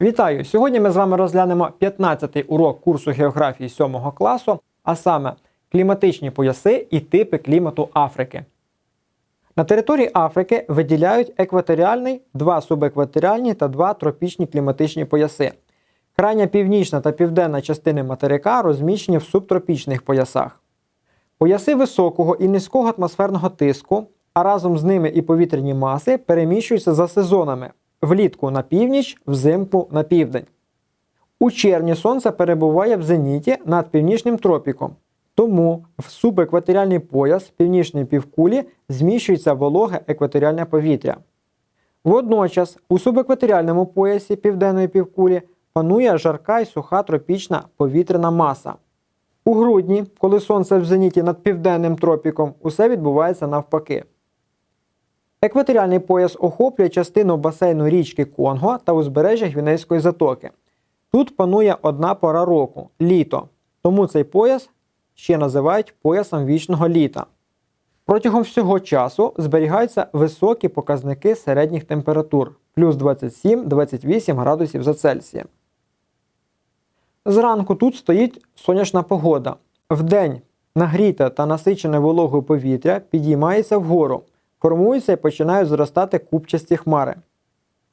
Вітаю! Сьогодні ми з вами розглянемо 15-й урок курсу географії 7 класу, а саме кліматичні пояси і типи клімату Африки. На території Африки виділяють екваторіальний, два субекваторіальні та два тропічні кліматичні пояси. Крайня північна та південна частини материка розміщені в субтропічних поясах. Пояси високого і низького атмосферного тиску, а разом з ними і повітряні маси переміщуються за сезонами влітку на північ, взимку на південь. У червні сонце перебуває в зеніті над північним тропіком, тому в субекваторіальний пояс північної півкулі зміщується вологе екваторіальне повітря. Водночас у субекваторіальному поясі південної півкулі панує жарка і суха тропічна повітряна маса. У грудні, коли сонце в зеніті над південним тропіком, усе відбувається навпаки. Екваторіальний пояс охоплює частину басейну річки Конго та узбережжя Гвінейської затоки. Тут панує одна пора року літо, тому цей пояс ще називають поясом вічного літа. Протягом всього часу зберігаються високі показники середніх температур плюс 27-28 градусів за Цельсієм. Зранку тут стоїть сонячна погода. Вдень нагріте та насичене вологою повітря підіймається вгору, формуються і починають зростати купчасті хмари.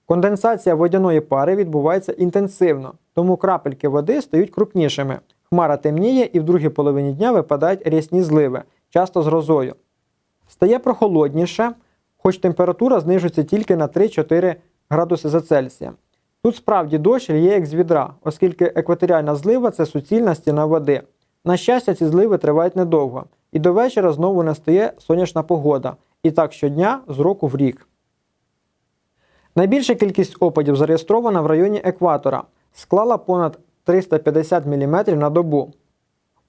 Конденсація водяної пари відбувається інтенсивно, тому крапельки води стають крупнішими. Хмара темніє і в другій половині дня випадають рясні зливи, часто з грозою. Стає прохолодніше, хоч температура знижується тільки на 3-4 градуси за Цельсієм. Тут справді дощ лє як з відра, оскільки екваторіальна злива це суцільна стіна води. На щастя, ці зливи тривають недовго, і до вечора знову настає сонячна погода, і так щодня з року в рік. Найбільша кількість опадів зареєстрована в районі екватора, склала понад 350 мм на добу.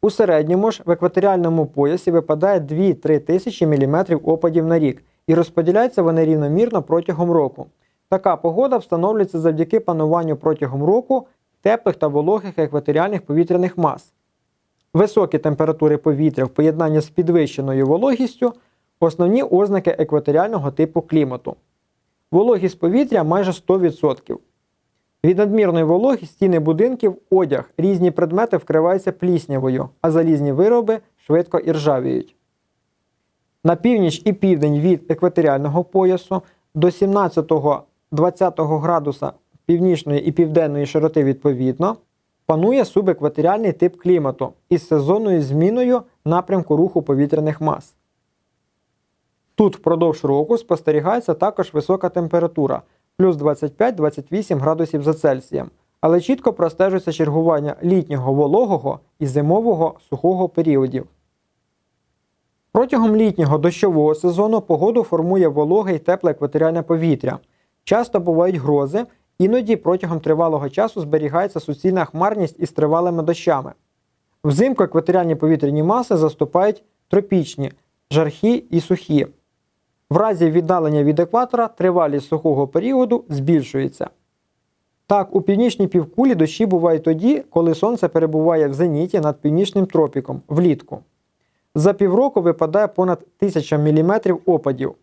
У середньому ж в екваторіальному поясі випадає 2-3 тисячі мм опадів на рік і розподіляються вони рівномірно протягом року. Така погода встановлюється завдяки пануванню протягом року теплих та вологих екваторіальних повітряних мас. Високі температури повітря в поєднанні з підвищеною вологістю основні ознаки екваторіального типу клімату. Вологість повітря майже 100%. Від надмірної вологи стіни будинків, одяг, різні предмети вкриваються пліснявою, а залізні вироби швидко іржавіють. На північ і південь від екваторіального поясу до 17-20 градуса північної і південної широти відповідно панує субекваторіальний тип клімату із сезонною зміною напрямку руху повітряних мас. Тут впродовж року спостерігається також висока температура плюс 25-28 градусів за Цельсієм, але чітко простежується чергування літнього вологого і зимового сухого періодів. Протягом літнього дощового сезону погоду формує вологе й тепле екваторіальне повітря. Часто бувають грози, іноді протягом тривалого часу зберігається суцільна хмарність із тривалими дощами. Взимку екваторіальні повітряні маси заступають тропічні, жаркі і сухі. В разі віддалення від екватора тривалість сухого періоду збільшується. Так, у північній півкулі дощі бувають тоді, коли сонце перебуває в зеніті над північним тропіком влітку. За півроку випадає понад 1000 мм опадів.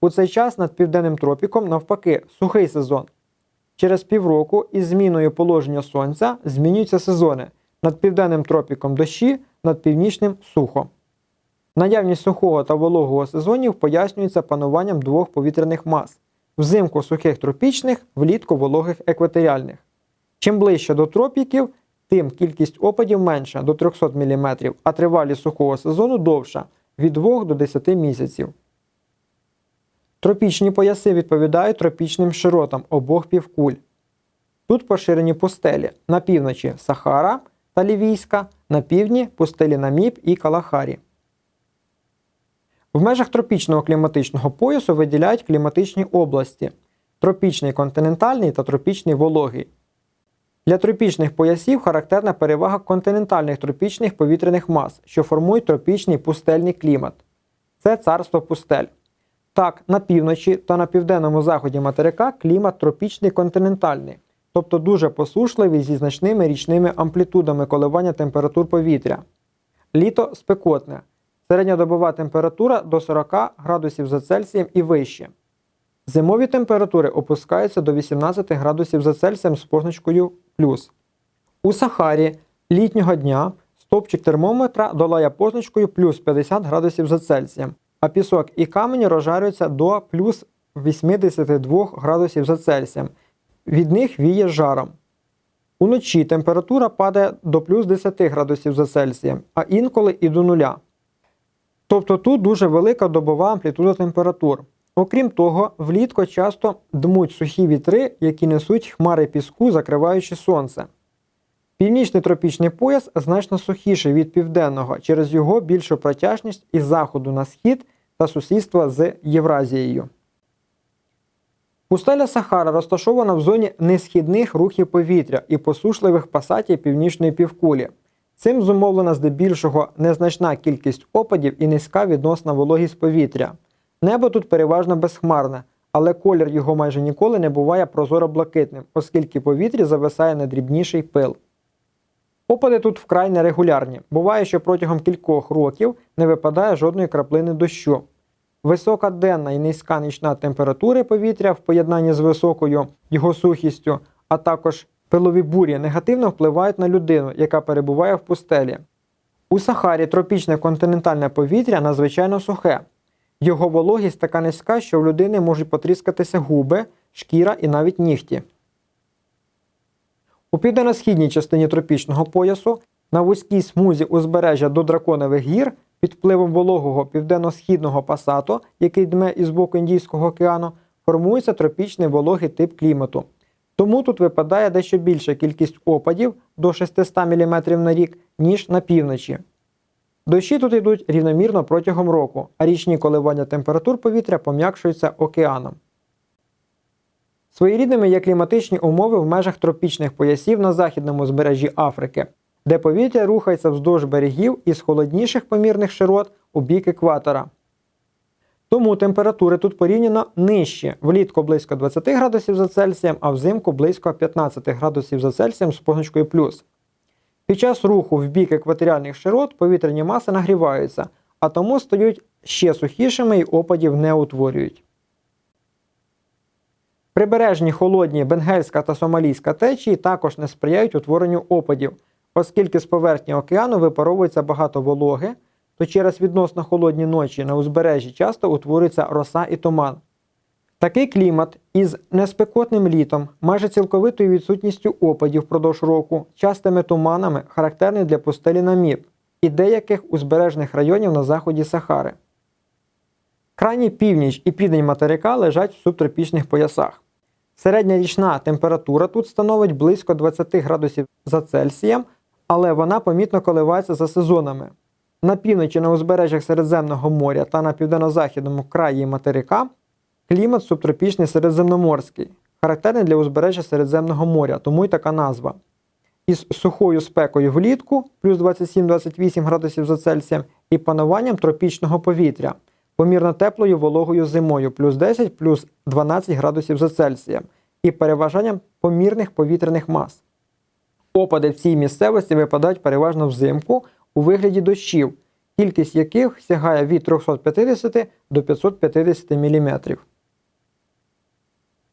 У цей час над південним тропіком, навпаки, сухий сезон. Через півроку із зміною положення сонця змінюються сезони. Над південним тропіком дощі, над північним сухо. Наявність сухого та вологого сезонів пояснюється пануванням двох повітряних мас взимку сухих тропічних, влітку вологих екваторіальних. Чим ближче до тропіків, тим кількість опадів менша до 300 мм, а тривалість сухого сезону довша від 2 до 10 місяців. Тропічні пояси відповідають тропічним широтам обох півкуль. Тут поширені пустелі на півночі Сахара та Лівійська, на півдні пустелі Наміб і Калахарі. В межах тропічного кліматичного поясу виділяють кліматичні області тропічний континентальний та тропічний вологий. Для тропічних поясів характерна перевага континентальних тропічних повітряних мас, що формують тропічний пустельний клімат. Це царство пустель. Так, на півночі та на південному заході материка клімат тропічний континентальний, тобто дуже посушливий зі значними річними амплітудами коливання температур повітря. Літо спекотне. Середньодобова температура до 40 градусів за Цельсієм і вище. Зимові температури опускаються до 18 градусів за Цельсієм з позначкою плюс. У Сахарі літнього дня стопчик термометра долає позначкою плюс 50 градусів за Цельсієм, а пісок і камені розжарюються до плюс 82 градусів за Цельсієм. Від них віє жаром. Уночі температура падає до плюс 10 градусів за Цельсієм, а інколи і до нуля. Тобто тут дуже велика добова амплітуда температур. Окрім того, влітку часто дмуть сухі вітри, які несуть хмари піску, закриваючи сонце. Північний тропічний пояс значно сухіший від південного через його більшу протяжність із заходу на схід та сусідства з Євразією. Пустеля Сахара розташована в зоні несхідних рухів повітря і посушливих пасатів північної півкулі. Цим зумовлена здебільшого незначна кількість опадів і низька відносна вологість повітря. Небо тут переважно безхмарне, але колір його майже ніколи не буває прозоро-блакитним, оскільки в повітрі зависає найдрібніший пил. Опади тут вкрай нерегулярні. Буває, що протягом кількох років не випадає жодної краплини дощу. Висока денна і низька нічна температури повітря в поєднанні з високою його сухістю, а також пилові бурі негативно впливають на людину, яка перебуває в пустелі. У Сахарі тропічне континентальне повітря надзвичайно сухе. Його вологість така низька, що в людини можуть потріскатися губи, шкіра і навіть нігті. У південно-східній частині тропічного поясу на вузькій смузі узбережжя до драконових гір під впливом вологого південно-східного пасату, який дме із боку Індійського океану, формується тропічний вологий тип клімату. Тому тут випадає дещо більша кількість опадів до 600 мм на рік, ніж на півночі. Дощі тут йдуть рівномірно протягом року, а річні коливання температур повітря пом'якшуються океаном. Своєрідними є кліматичні умови в межах тропічних поясів на західному збережжі Африки, де повітря рухається вздовж берегів із холодніших помірних широт у бік екватора. Тому температури тут порівняно нижчі, влітку близько 20 градусів за Цельсієм, а взимку близько 15 градусів за Цельсієм з позначкою плюс. Під час руху в бік екваторіальних широт повітряні маси нагріваються, а тому стають ще сухішими і опадів не утворюють. Прибережні холодні бенгельська та сомалійська течії також не сприяють утворенню опадів, оскільки з поверхні океану випаровується багато вологи, то через відносно холодні ночі на узбережжі часто утворюється роса і туман. Такий клімат із неспекотним літом, майже цілковитою відсутністю опадів впродовж року, частими туманами, характерний для пустелі Наміб і деяких узбережних районів на заході Сахари. Крайній північ і південь материка лежать в субтропічних поясах. Середня річна температура тут становить близько 20 градусів за Цельсієм, але вона помітно коливається за сезонами. На півночі на узбережжях Середземного моря та на південно-західному краї материка клімат субтропічний середземноморський, характерний для узбережжя Середземного моря, тому й така назва. Із сухою спекою влітку плюс 27-28 градусів за Цельсієм і пануванням тропічного повітря, помірно теплою вологою зимою плюс 10 плюс 12 градусів за Цельсієм і переважанням помірних повітряних мас. Опади в цій місцевості випадають переважно взимку у вигляді дощів, кількість яких сягає від 350 до 550 мм.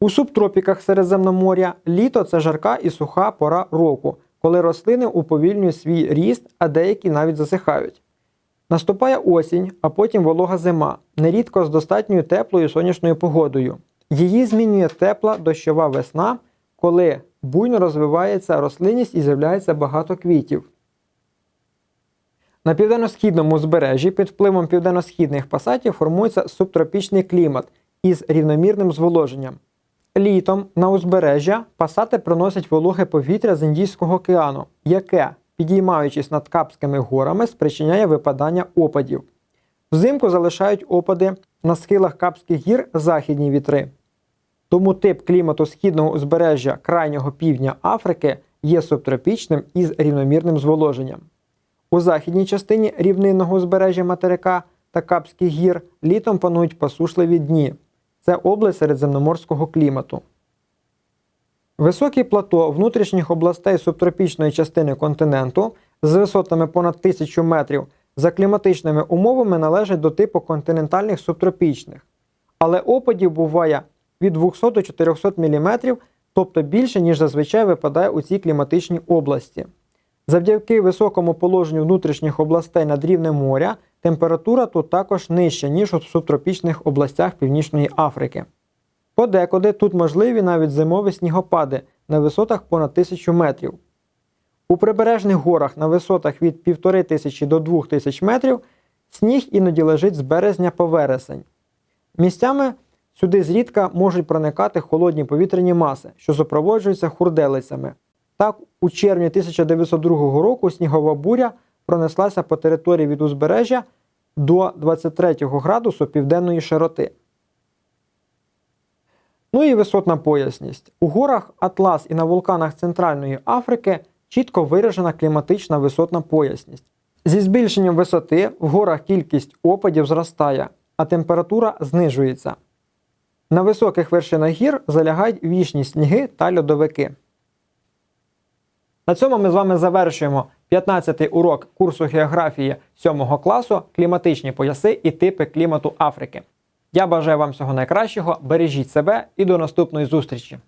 У субтропіках Середземноморя літо це жарка і суха пора року, коли рослини уповільнюють свій ріст, а деякі навіть засихають. Наступає осінь, а потім волога зима, нерідко з достатньою теплою сонячною погодою. Її змінює тепла дощова весна, коли буйно розвивається рослинність і з'являється багато квітів. На південно-східному узбережжі під впливом південно-східних пасатів формується субтропічний клімат із рівномірним зволоженням. Літом на узбережжя пасати приносять вологе повітря з Індійського океану, яке, підіймаючись над Капськими горами, спричиняє випадання опадів. Взимку залишають опади на схилах Капських гір західні вітри. Тому тип клімату східного узбережжя крайнього півдня Африки є субтропічним із рівномірним зволоженням. У західній частині рівнинного узбережжя материка та Капських гір літом панують посушливі дні. Це область середземноморського клімату. Високі плато внутрішніх областей субтропічної частини континенту з висотами понад 1000 метрів за кліматичними умовами належать до типу континентальних субтропічних. Але опадів буває від 200 до 400 мм, тобто більше, ніж зазвичай випадає у цій кліматичній області. Завдяки високому положенню внутрішніх областей над рівнем моря температура тут також нижча, ніж у субтропічних областях Північної Африки. Подекуди тут можливі навіть зимові снігопади на висотах понад 1000 метрів. У прибережних горах на висотах від 1500 до 2000 метрів сніг іноді лежить з березня по вересень. Місцями сюди зрідка можуть проникати холодні повітряні маси, що супроводжуються хурделицями. Так, у червні 1902 року снігова буря пронеслася по території від узбережжя до 23 градусу південної широти. Ну і висотна поясність. У горах Атлас і на вулканах Центральної Африки чітко виражена кліматична висотна поясність. Зі збільшенням висоти в горах кількість опадів зростає, а температура знижується. На високих вершинах гір залягають вічні сніги та льодовики. На цьому ми з вами завершуємо 15-й урок курсу географії 7 класу кліматичні пояси і типи клімату Африки. Я бажаю вам всього найкращого, бережіть себе і до наступної зустрічі!